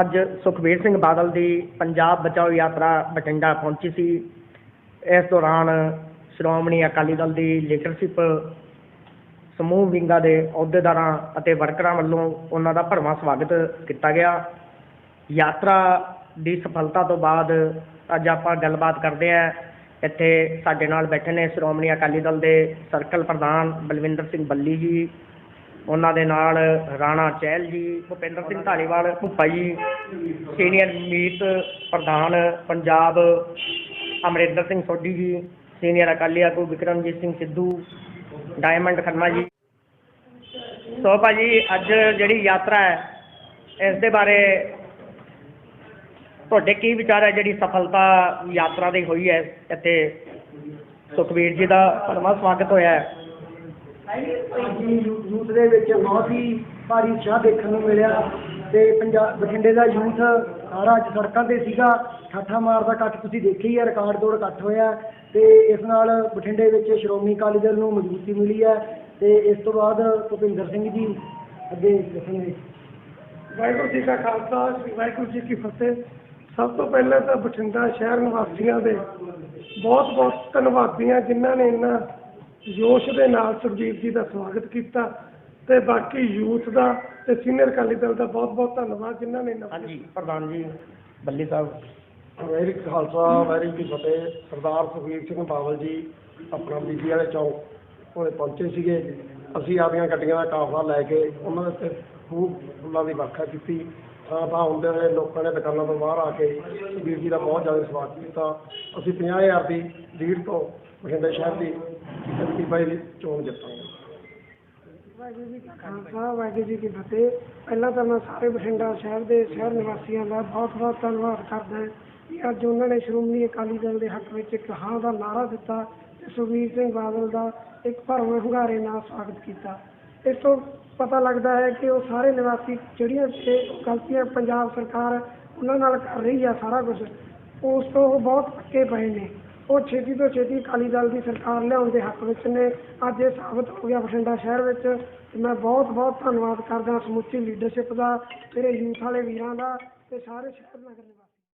ਅੱਜ ਸੁਖਬੀਰ ਸਿੰਘ ਬਾਦਲ ਦੀ ਪੰਜਾਬ ਬਚਾਓ ਯਾਤਰਾ ਬਠਿੰਡਾ ਪਹੁੰਚੀ ਸੀ। ਇਸ ਦੌਰਾਨ ਸ਼੍ਰੋਮਣੀ ਅਕਾਲੀ ਦਲ ਦੀ ਲੀਡਰਸ਼ਿਪ ਸਮੂਹ ਵਿੰਗਾਂ ਦੇ ਅਹੁਦੇਦਾਰਾਂ ਅਤੇ ਵਰਕਰਾਂ ਵੱਲੋਂ ਉਹਨਾਂ ਦਾ ਭਰਵਾਂ ਸਵਾਗਤ ਕੀਤਾ ਗਿਆ। ਯਾਤਰਾ ਦੀ ਸਫਲਤਾ ਤੋਂ ਬਾਅਦ ਅੱਜ ਆਪਾਂ ਗੱਲਬਾਤ ਕਰਦੇ ਹਾਂ। ਇੱਥੇ ਸਾਡੇ ਨਾਲ ਬੈਠੇ ਨੇ ਸ਼੍ਰੋਮਣੀ ਅਕਾਲੀ ਦਲ ਦੇ ਸਰਕਲ ਪ੍ਰਧਾਨ ਬਲਵਿੰਦਰ ਸਿੰਘ ਬੱਲੀ ਜੀ ਉਹਨਾਂ ਦੇ ਨਾਲ ਰਾਣਾ ਚਹਿਲ ਜੀ, ਭੁਪਿੰਦਰ ਸਿੰਘ ਧਾਲੀਵਾਲ ਭੁੱਪਾ ਜੀ ਸੀਨੀਅਰ ਮੀਤ ਪ੍ਰਧਾਨ ਪੰਜਾਬ ਅਮਰਿੰਦਰ ਸਿੰਘ ਸੋਢੀ ਜੀ, ਸੀਨੀਅਰ ਅਕਾਲੀ ਆਗੂ ਵਿਕਰਮਜੀਤ ਸਿੰਘ ਸਿੱਧੂ, ਡਾਇਮੰਡ ਖੰਨਾ ਜੀ। ਸੋ ਭਾਜੀ, ਅੱਜ ਜਿਹੜੀ ਯਾਤਰਾ ਹੈ, ਇਸ ਦੇ ਬਾਰੇ ਤੁਹਾਡੇ ਕੀ ਵਿਚਾਰ ਹੈ ਜਿਹੜੀ ਸਫਲਤਾ ਯਾਤਰਾ ਦੀ ਹੋਈ ਹੈ? ਇੱਥੇ ਸੁਖਬੀਰ ਜੀ ਦਾ ਭਰਵਾਂ ਸਵਾਗਤ ਹੋਇਆ ਹੈ। ਯੂਥ ਦੇ ਵਿੱਚ ਬਹੁਤ ਹੀ ਭਾਰੀ ਉਤਸ਼ਾਹ ਦੇਖਣ ਨੂੰ ਮਿਲਿਆ ਤੇ ਪੰਜਾਬ ਬਠਿੰਡੇ ਦਾ ਯੂਥ ਸਾਰਾ ਅੱਜ ਸੜਕਾਂ ਤੇ ਸੀਗਾ, ਠਾਠਾ ਮਾਰਦਾ ਇਕੱਠ ਤੁਸੀਂ ਦੇਖਿਆ ਹੀ ਹੈ ਰਿਕਾਰਡ ਤੋੜ ਇਕੱਠ ਹੋਇਆ ਤੇ ਇਸ ਨਾਲ ਬਠਿੰਡੇ ਵਿੱਚ ਸ਼੍ਰੋਮਣੀ ਅਕਾਲੀ ਦਲ ਨੂੰ ਮਜ਼ਬੂਤੀ ਮਿਲੀ ਹੈ ਤੇ ਇਸ ਤੋਂ ਬਾਅਦ ਭੁਪਿੰਦਰ ਸਿੰਘ ਜੀ ਅੱਗੇ ਦੱਸਣਗੇ। ਵਾਹਿਗੁਰੂ ਜੀ ਕਾ ਖਾਲਸਾ, ਸ੍ਰੀ ਵਾਹਿਗੁਰੂ ਜੀ ਕੀ ਫਤਿਹ। ਸਭ ਤੋਂ ਪਹਿਲਾਂ ਤਾਂ ਬਠਿੰਡਾ ਸ਼ਹਿਰ ਨਿਵਾਸੀਆਂ ਦੇ ਬਹੁਤ ਬਹੁਤ ਧੰਨਵਾਦੀ ਹਾਂ ਜਿਨ੍ਹਾਂ ਨੇ ਇਹਨਾਂ ਜੋਸ਼ ਦੇ ਨਾਲ ਸੁਖਜੀਤ ਜੀ ਦਾ ਸਵਾਗਤ ਕੀਤਾ ਤੇ ਬਾਕੀ ਯੂਥ ਦਾ ਤੇ ਸੀਨੀਅਰ ਅਕਾਲੀ ਦਲ ਦਾ ਬਹੁਤ ਬਹੁਤ ਧੰਨਵਾਦ ਜਿਨ੍ਹਾਂ ਨੇ ਹਾਂਜੀ ਪ੍ਰਧਾਨ ਜੀ ਬੱਲੀ ਸਾਹਿਬ। ਕਾ ਖਾਲਸਾ ਵਾਹਿਗੁਰੂ ਜੀ ਕੀ ਫਤਿਹ। ਸਰਦਾਰ ਸੁਖਬੀਰ ਸਿੰਘ ਬਾਦਲ ਜੀ ਆਪਣਾ ਬੀਬੀ ਵਾਲੇ ਚੌਂਕ ਉਹਦੇ ਪਹੁੰਚੇ ਸੀਗੇ। ਅਸੀਂ ਆਪਣੀਆਂ ਗੱਡੀਆਂ ਦਾ ਕਾਫਲਾ ਲੈ ਕੇ ਉਹਨਾਂ ਦੇ ਉੱਤੇ ਖੂਬ ਫੁੱਲਾਂ ਦੀ ਵਰਖਾ ਕੀਤੀ। ਥਾਂ ਥਾਂ ਹੁੰਦੇ ਹੋਏ ਲੋਕਾਂ ਨੇ ਦੁਕਾਨਾਂ ਤੋਂ ਬਾਹਰ ਆ ਕੇ ਸੁਖਬੀਰ ਜੀ ਦਾ ਬਹੁਤ ਜ਼ਿਆਦਾ ਸਵਾਗਤ ਕੀਤਾ। ਅਸੀਂ 50000 ਦੀ ਲੀਡ ਤੋਂ ਬਠਿੰਡੇ ਸ਼ਹਿਰ ਦੀ ਐਮਪੀ ਬਾਈ ਦੀ ਚੋਣ ਜਿੱਤਾਂਗੇ। ਵਾਹਿਗੁਰੂ ਜੀ ਕਾ ਖਾਲਸਾ, ਵਾਹਿਗੁਰੂ ਜੀ ਕੀ ਫਤਿਹ। ਪਹਿਲਾਂ ਤਾਂ ਮੈਂ ਸਾਰੇ ਬਠਿੰਡਾ ਸ਼ਹਿਰ ਦੇ ਸ਼ਹਿਰ ਨਿਵਾਸੀਆਂ ਦਾ ਬਹੁਤ ਬਹੁਤ ਧੰਨਵਾਦ ਕਰਦਾ ਹਾਂ ਕਿ ਅੱਜ ਉਹਨਾਂ ਨੇ ਸ਼੍ਰੋਮਣੀ ਅਕਾਲੀ ਦਲ ਦੇ ਹੱਕ ਵਿੱਚ ਇੱਕ ਹਾਂ ਦਾ ਨਾਰਾ ਦਿੱਤਾ ਤੇ ਸੁਖਬੀਰ ਸਿੰਘ ਬਾਦਲ ਦਾ ਇੱਕ ਭਰਵੇਂ ਹੁੰਗਾਰੇ ਨਾਲ ਸਵਾਗਤ ਕੀਤਾ। ਇਸ ਤੋਂ ਪਤਾ ਲੱਗਦਾ ਹੈ ਕਿ ਉਹ ਸਾਰੇ ਨਿਵਾਸੀ ਜਿਹੜੀਆਂ ਗਲਤੀਆਂ ਪੰਜਾਬ ਸਰਕਾਰ ਉਹਨਾਂ ਨਾਲ ਕਰ ਰਹੀ ਆ ਸਾਰਾ ਕੁਝ ਉਸ ਤੋਂ ਉਹ ਬਹੁਤ ਪੱਕੇ ਪਏ ਨੇ। ਉਹ ਛੇਤੀ ਤੋਂ ਛੇਤੀ ਅਕਾਲੀ ਦਲ ਦੀ ਸਰਕਾਰ ਲਿਆਉਣ ਦੇ ਹੱਕ ਵਿੱਚ ਨੇ। ਅੱਜ ਇਹ ਸਾਬਤ ਹੋ ਗਿਆ ਬਠਿੰਡਾ ਸ਼ਹਿਰ ਵਿੱਚ ਮੈਂ ਬਹੁਤ ਬਹੁਤ ਧੰਨਵਾਦ ਕਰਦਾ ਸਮੁੱਚੀ ਲੀਡਰਸ਼ਿਪ ਦਾ ਮੇਰੇ ਯੂਥ ਵਾਲੇ ਵੀਰਾਂ ਦਾ ਤੇ ਸਾਰੇ ਸ਼ਹਿਰ ਨਗਰ